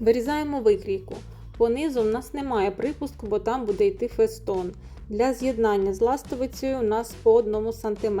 Вирізаємо викрійку. Понизу у нас немає припуску, бо там буде йти фестон. Для з'єднання з ластовицею у нас по 1 см.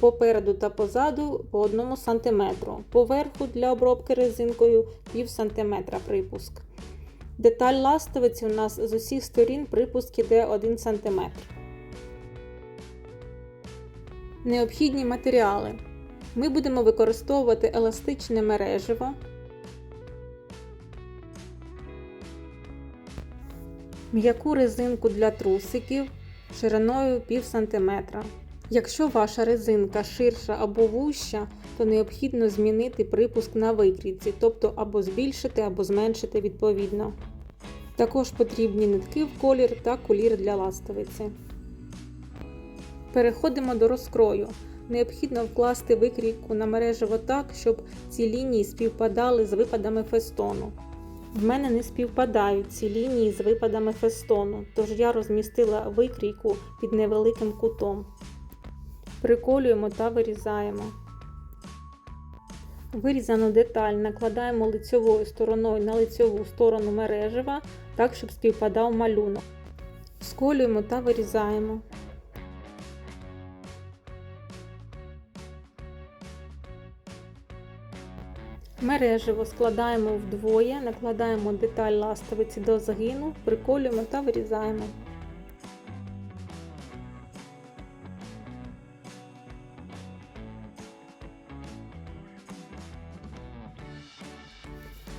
Попереду та позаду по 1 см. Поверху для обробки резинкою пів см припуск. Деталь ластовиці у нас з усіх сторін припуск іде 1 см. Необхідні матеріали. Ми будемо використовувати еластичне мереживо, м'яку резинку для трусиків шириною пів сантиметра. Якщо ваша резинка ширша або вуща, то необхідно змінити припуск на викрійці, тобто або збільшити, або зменшити відповідно. Також потрібні нитки в колір та колір для ластовиці. Переходимо до розкрою. Необхідно вкласти викрійку на мереживо так, щоб ці лінії співпадали з випадами фестону. В мене не співпадають ці лінії з випадами фестону, тож я розмістила викрійку під невеликим кутом. Приколюємо та вирізаємо. Вирізану деталь накладаємо лицьовою стороною на лицьову сторону мережива, так, щоб співпадав малюнок. Сколюємо та вирізаємо. Мереживо складаємо вдвоє, накладаємо деталь ластовиці до згину, приколюємо та вирізаємо.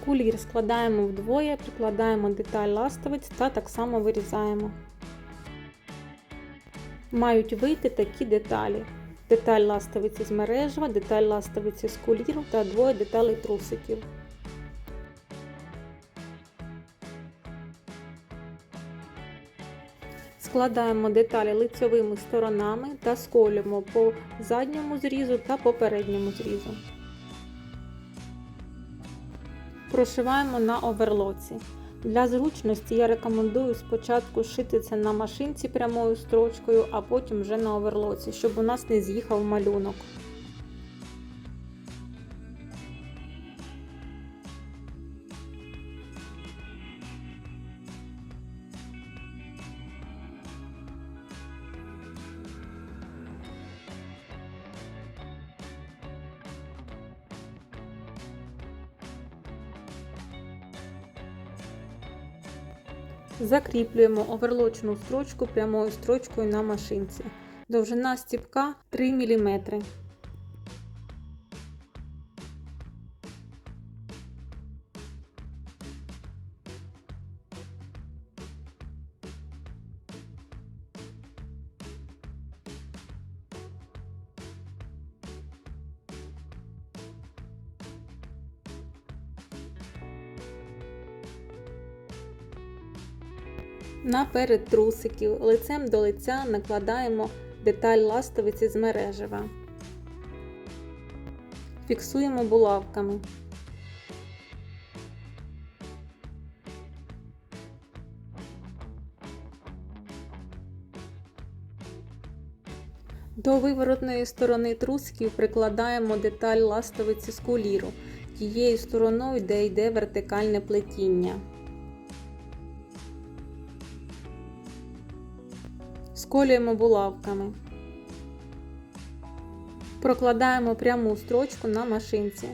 Кулір складаємо вдвоє, прикладаємо деталь ластовиць та так само вирізаємо. Мають вийти такі деталі. Деталь ластовиці з мережева, деталь ластовиці з куліру та двоє деталей трусиків. Складаємо деталі лицьовими сторонами та сколюємо по задньому зрізу та по передньому зрізу. Прошиваємо на оверлоці. Для зручності я рекомендую спочатку шити це на машинці прямою строчкою, а потім вже на оверлоці, щоб у нас не з'їхав малюнок. Закріплюємо оверлочну строчку прямою строчкою на машинці. Довжина стіпка 3 мм. Наперед трусиків лицем до лиця накладаємо деталь ластовиці з мережева. Фіксуємо булавками. До виворотної сторони трусиків прикладаємо деталь ластовиці з куліру, тією стороною, де йде вертикальне плетіння. Сколюємо булавками. Прокладаємо пряму строчку на машинці.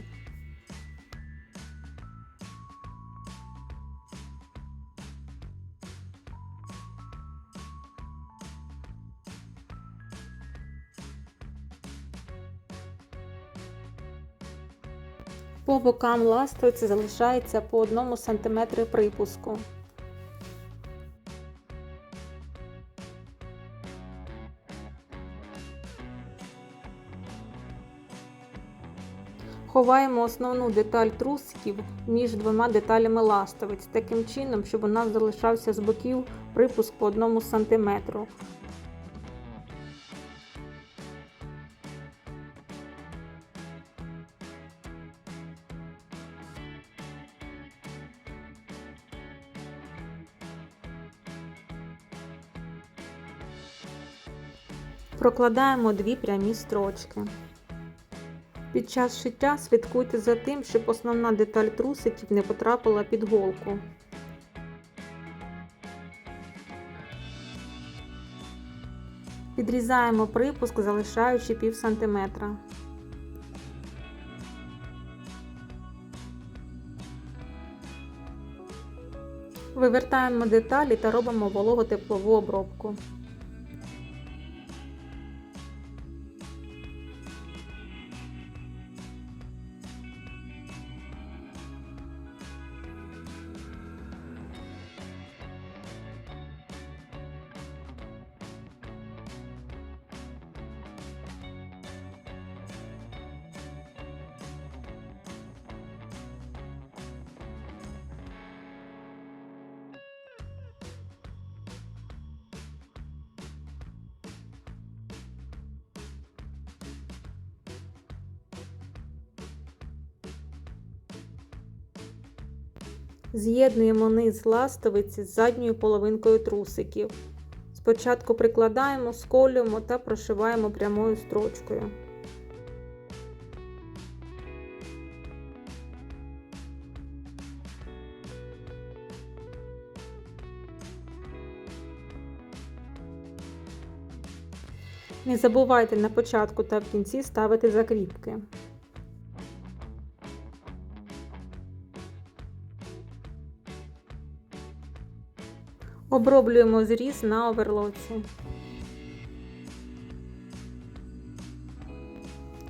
По бокам ластовиці залишається по 1 см припуску. Ховаємо основну деталь трусиків між двома деталями ластовиць, таким чином, щоб у нас залишався з боків припуск по 1 см. Прокладаємо дві прямі строчки. Під час шиття слідкуйте за тим, щоб основна деталь трусиків не потрапила під голку. Підрізаємо припуск, залишаючи пів сантиметра. Вивертаємо деталі та робимо вологотеплову обробку. З'єднуємо низ ластовиці з задньою половинкою трусиків. Спочатку прикладаємо, сколюємо та прошиваємо прямою строчкою. Не забувайте на початку та в кінці ставити закріпки. Оброблюємо зріз на оверлоці.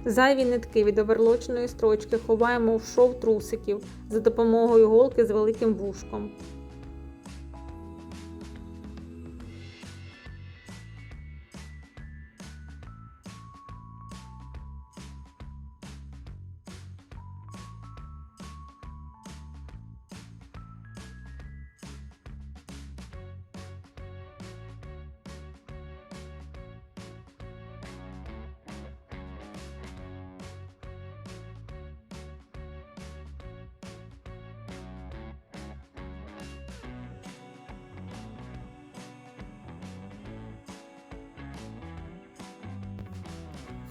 Зайві нитки від оверлочної строчки ховаємо в шов трусиків за допомогою голки з великим вушком.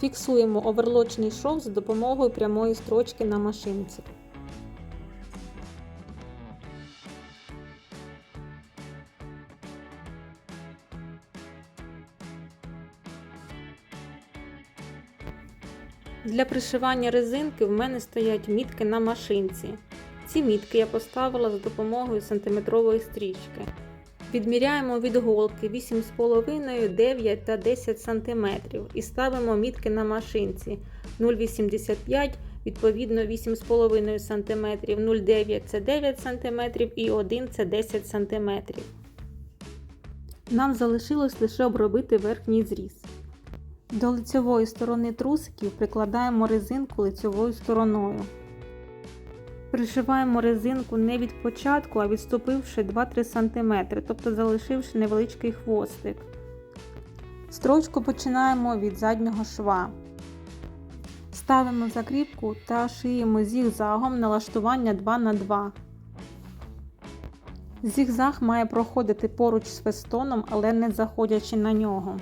Фіксуємо оверлочний шов за допомогою прямої строчки на машинці. Для пришивання резинки в мене стоять мітки на машинці. Ці мітки я поставила за допомогою сантиметрової стрічки. Відміряємо від голки 8,5, 9 та 10 см і ставимо мітки на машинці 0,85, відповідно 8,5 см, 0,9 це 9 см і 1 це 10 см. Нам залишилось лише обробити верхній зріз. До лицьової сторони трусиків прикладаємо резинку лицьовою стороною. Пришиваємо резинку не від початку, а відступивши 2-3 см, тобто залишивши невеличкий хвостик. Строчку починаємо від заднього шва. Ставимо закріпку та шиємо зігзагом налаштування 2х2. Зігзаг має проходити поруч з фестоном, але не заходячи на нього.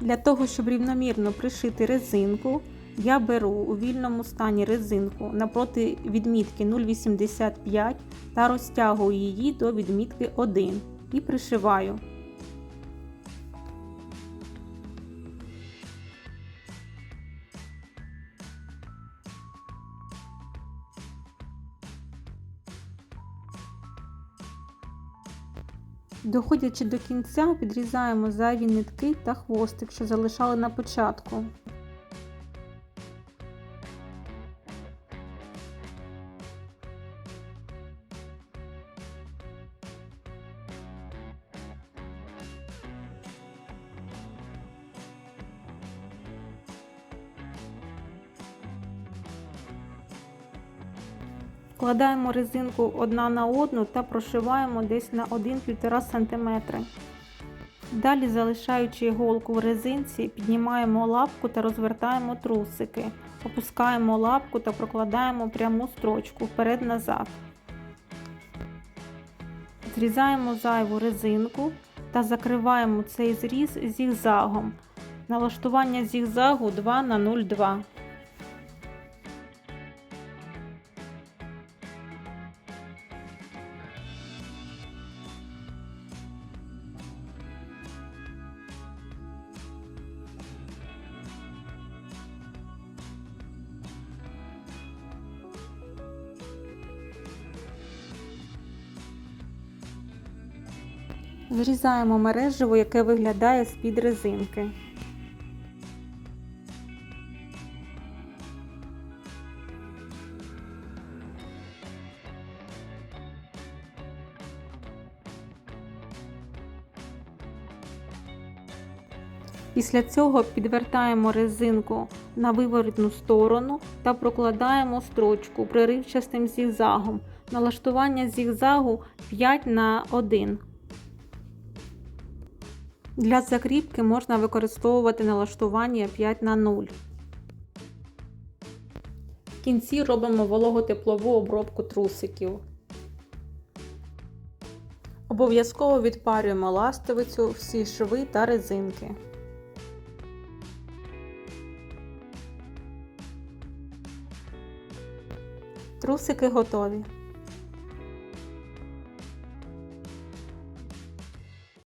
Для того, щоб рівномірно пришити резинку, я беру у вільному стані резинку напроти відмітки 0,85 та розтягую її до відмітки 1 і пришиваю. Доходячи до кінця, підрізаємо зайві нитки та хвостик, що залишали на початку. Вкладаємо резинку одна на одну та прошиваємо десь на 1-1,5 см. Далі, залишаючи голку в резинці, піднімаємо лапку та розвертаємо трусики. Опускаємо лапку та прокладаємо пряму строчку вперед-назад. Зрізаємо зайву резинку та закриваємо цей зріз зігзагом. Налаштування зігзагу 2 на 0,2. Зрізаємо мережево, яке виглядає з-під резинки. Після цього підвертаємо резинку на виворотну сторону та прокладаємо строчку приривчастим зігзагом. Налаштування зігзагу 5 на 1. Для закріпки можна використовувати налаштування 5 на 0. В кінці робимо вологотеплову обробку трусиків. Обов'язково відпарюємо ластовицю, всі шви та резинки. Трусики готові.